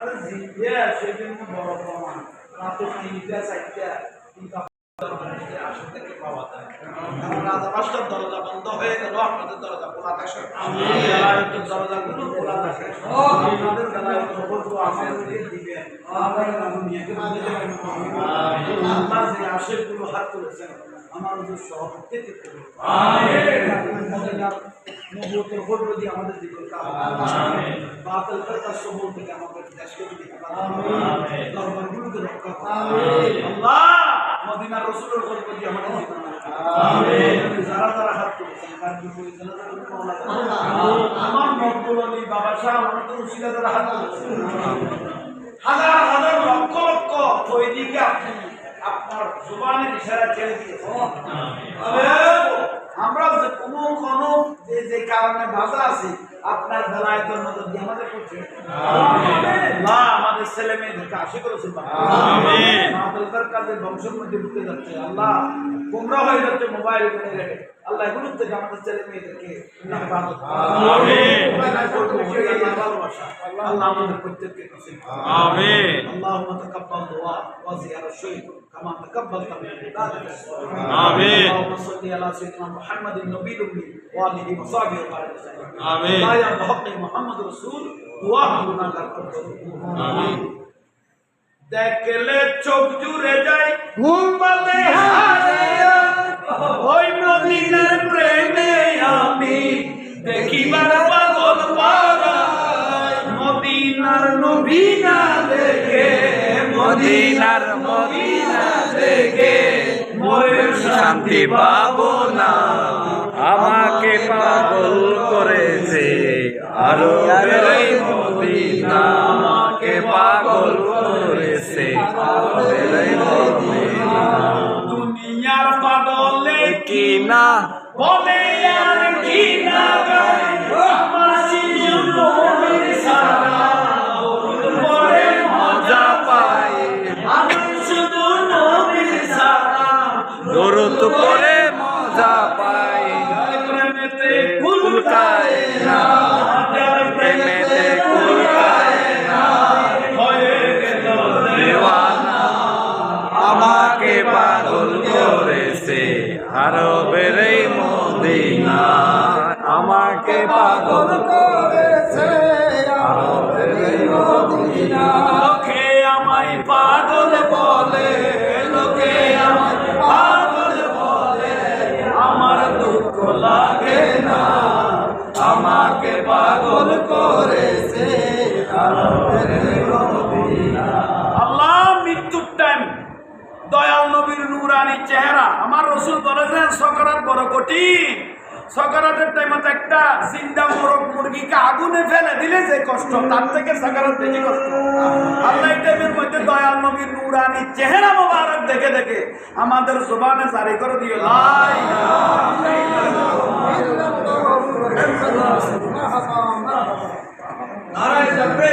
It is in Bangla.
জিয়া সেজন্য বড় প্রমাণ। রাতে তিনটা চারটা কিন্তু থেকে পাওয়া যায়। কারণ রাজা পাঁচটার দরজা বন্ধ হয়ে গেল আপনাদের দরজা খোলা থাকে। বেলায়েতের দরজাগুলো খোলা থাকে। আপনাদের বেলায়েত খবরগুলো আমাদেরকে দিবেন। আল্লাহ যে আশেকগুলো হাত তুলেছেন আমার প্রত্যেকে করুন মদিনার নবুয়তের উপর যদি আমাদের দিকে বাতিল ফেরকার সবল থেকে আমাদের দেশকে যদি দরবারগুলোকে রক্ষা আল্লাহ! মদিনার রসুলের উপর যদি আমাদের জীবন যারা যারা হাত তার বিপরীত আমার বাবা শাহ আমাদের উসিলা যারা হাত হাজার হাজার লক্ষ লক্ষ তৈরিকে আপনি আপনার জুবানের ইশারা ছেড়ে দিয়েছেন। আমরাও যে কোনো কোনো যে যে কারণে বাধা আছে আপনার বেলায় তোর মতো দিয়ে আমাদের করছে। না আমাদের ছেলে মেয়েদেরকে আশি করেছে আমাদের কাজে বংশের মধ্যে ঢুকে যাচ্ছে। আল্লাহ তোমরা হয়ে যাচ্ছে মোবাইল কিনে রেখে। আল্লাহ এগুলোর থেকে আমাদের ছেলে মেয়েদেরকে ভালোবাসা। আল্লাহ আমাদের প্রত্যেককে আল্লাহ তকাব্বাল দোয়া ওয়া জিয়ারা শহীদ كما تقبلت من عبادك الصالحين آمين. اللهم صل على سيدنا محمد النبي الأمي وآله وصحبه وبارك وسلم آمين. لا يا بحق محمد رسول دعاء গুনাহগার করতে آمين. দেখলে চোখ জুড়ে যায় ঘুমাতে হারে ওই মদিনার প্রেমে আমি দেখিবার পাগল পারাই মদিনার নবী না দেখে মদিনার মদিনা দেখে মরে শান্তি পাবো না। আমাকে পাগল করেছে আরও মদিনা। আমাকে পাগল করেছে দুনিয়ার পাগলে কি না বলে আর কি দরুদ করে মজা পাই। কুলকায় না প্রেমেতে আমাকে পাগল করেছে আরও বেড়ে মদিনা আমাকে পাগল করেছে পাগল করেছে আল্লাহ, মৃত্যুর টাইম দয়াল নবীর নুরানি চেহারা। আমার রসুল বলেছেন, সকরাত বড় কঠিন। সকারাতের টাইমে একটা জিন্দা মোরগ মুরগিকে আগুনে ফেলে দিলে যে কষ্ট, তার থেকে সকারাত বেশি কষ্ট। আল্লাহ টাইমের মধ্যে দয়াল নবীর নুরানি চেহারা মোবারক দেখে দেখে আমাদের জবানে জারি করে দিও নারায় যাবে